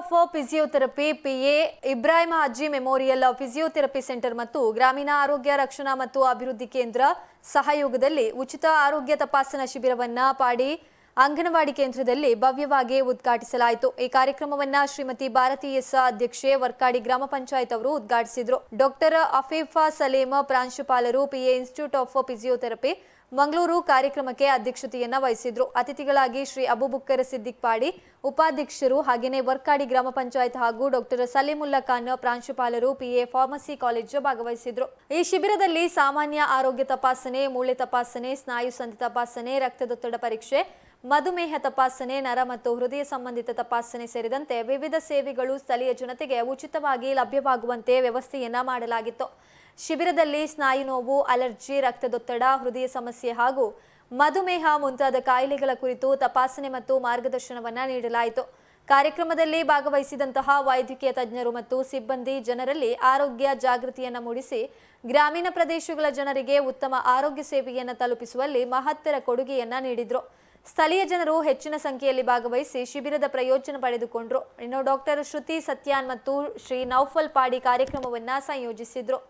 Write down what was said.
Of physiotherapy, PA Ibrahim ಅಜ್ಜಿ memorial physiotherapy centre ಮತ್ತು ಗ್ರಾಮೀಣ ಆರೋಗ್ಯ ರಕ್ಷಣಾ ಮತ್ತು ಅಭಿವೃದ್ಧಿ ಕೇಂದ್ರ ಸಹಯೋಗದಲ್ಲಿ ಉಚಿತ ಆರೋಗ್ಯ ತಪಾಸಣಾ ಶಿಬಿರವನ್ನ ಪಾಡಿ ಅಂಗನವಾಡಿ ಕೇಂದ್ರದಲ್ಲಿ ಭವ್ಯವಾಗಿ ಉದ್ಘಾಟಿಸಲಾಯಿತು. ಈ ಕಾರ್ಯಕ್ರಮವನ್ನ ಶ್ರೀಮತಿ ಭಾರತೀಯ ಎಸ್ ಅಧ್ಯಕ್ಷೆ ವರ್ಕಾಡಿ ಗ್ರಾಮ ಪಂಚಾಯತ್ ಅವರು ಉದ್ಘಾಟಿಸಿದ್ರು. ಡಾಕ್ಟರ್ ಅಫೀಫಾ ಸಲೀಮ್ ಪ್ರಾಂಶುಪಾಲರು, PA institute of physiotherapy Mangaluru ಕಾರ್ಯಕ್ರಮಕ್ಕೆ ಅಧ್ಯಕ್ಷತೆಯನ್ನ ವಹಿಸಿದ್ರು. ಅತಿಥಿಗಳಾಗಿ ಶ್ರೀ ಅಬುಬುಕ್ಕರ್ ಸಿದ್ದಿಕ್ ಪಾಡಿ ಉಪಾಧ್ಯಕ್ಷರು ಹಾಗೆಯೇ ವರ್ಕಾಡಿ ಗ್ರಾಮ ಪಂಚಾಯತ್ ಹಾಗೂ ಡಾಕ್ಟರ್ ಸಲೀಮುಲ್ಲಾ ಖಾನ್ ಪ್ರಾಂಶುಪಾಲರು, ಪಿಎ ಫಾರ್ಮಸಿ ಕಾಲೇಜು ಭಾಗವಹಿಸಿದ್ರು. ಈ ಶಿಬಿರದಲ್ಲಿ ಸಾಮಾನ್ಯ ಆರೋಗ್ಯ ತಪಾಸಣೆ, ಮೂಳೆ ತಪಾಸಣೆ, ಸ್ನಾಯು ಸಂಧಿ ತಪಾಸಣೆ, ರಕ್ತದೊತ್ತಡ ಪರೀಕ್ಷೆ, ಮಧುಮೇಹ ತಪಾಸಣೆ, ನರ ಮತ್ತು ಹೃದಯ ಸಂಬಂಧಿತ ತಪಾಸಣೆ ಸೇರಿದಂತೆ ವಿವಿಧ ಸೇವೆಗಳು ಸ್ಥಳೀಯ ಜನತೆಗೆ ಉಚಿತವಾಗಿ ಲಭ್ಯವಾಗುವಂತೆ ವ್ಯವಸ್ಥೆಯನ್ನ ಮಾಡಲಾಗಿತ್ತು. ಶಿಬಿರದಲ್ಲಿ ಸ್ನಾಯು ನೋವು, ಅಲರ್ಜಿ, ರಕ್ತದೊತ್ತಡ, ಹೃದಯ ಸಮಸ್ಯೆ ಹಾಗೂ ಮಧುಮೇಹ ಮುಂತಾದ ಕಾಯಿಲೆಗಳ ಕುರಿತು ತಪಾಸಣೆ ಮತ್ತು ಮಾರ್ಗದರ್ಶನವನ್ನು ನೀಡಲಾಯಿತು. ಕಾರ್ಯಕ್ರಮದಲ್ಲಿ ಭಾಗವಹಿಸಿದಂತಹ ವೈದ್ಯಕೀಯ ತಜ್ಞರು ಮತ್ತು ಸಿಬ್ಬಂದಿ ಜನರಲ್ಲಿ ಆರೋಗ್ಯ ಜಾಗೃತಿಯನ್ನು ಮೂಡಿಸಿ ಗ್ರಾಮೀಣ ಪ್ರದೇಶಗಳ ಜನರಿಗೆ ಉತ್ತಮ ಆರೋಗ್ಯ ಸೇವೆಯನ್ನು ತಲುಪಿಸುವಲ್ಲಿ ಮಹತ್ತರ ಕೊಡುಗೆಯನ್ನು ನೀಡಿದರು. ಸ್ಥಳೀಯ ಜನರು ಹೆಚ್ಚಿನ ಸಂಖ್ಯೆಯಲ್ಲಿ ಭಾಗವಹಿಸಿ ಶಿಬಿರದ ಪ್ರಯೋಜನ ಪಡೆದುಕೊಂಡರು. ಇನ್ನು ಡಾಕ್ಟರ್ ಶ್ರುತಿ ಸತ್ಯಾನ್ ಮತ್ತು ಶ್ರೀ ನೌಫಲ್ ಪಾಡಿ ಕಾರ್ಯಕ್ರಮವನ್ನು ಸಂಯೋಜಿಸಿದ್ರು.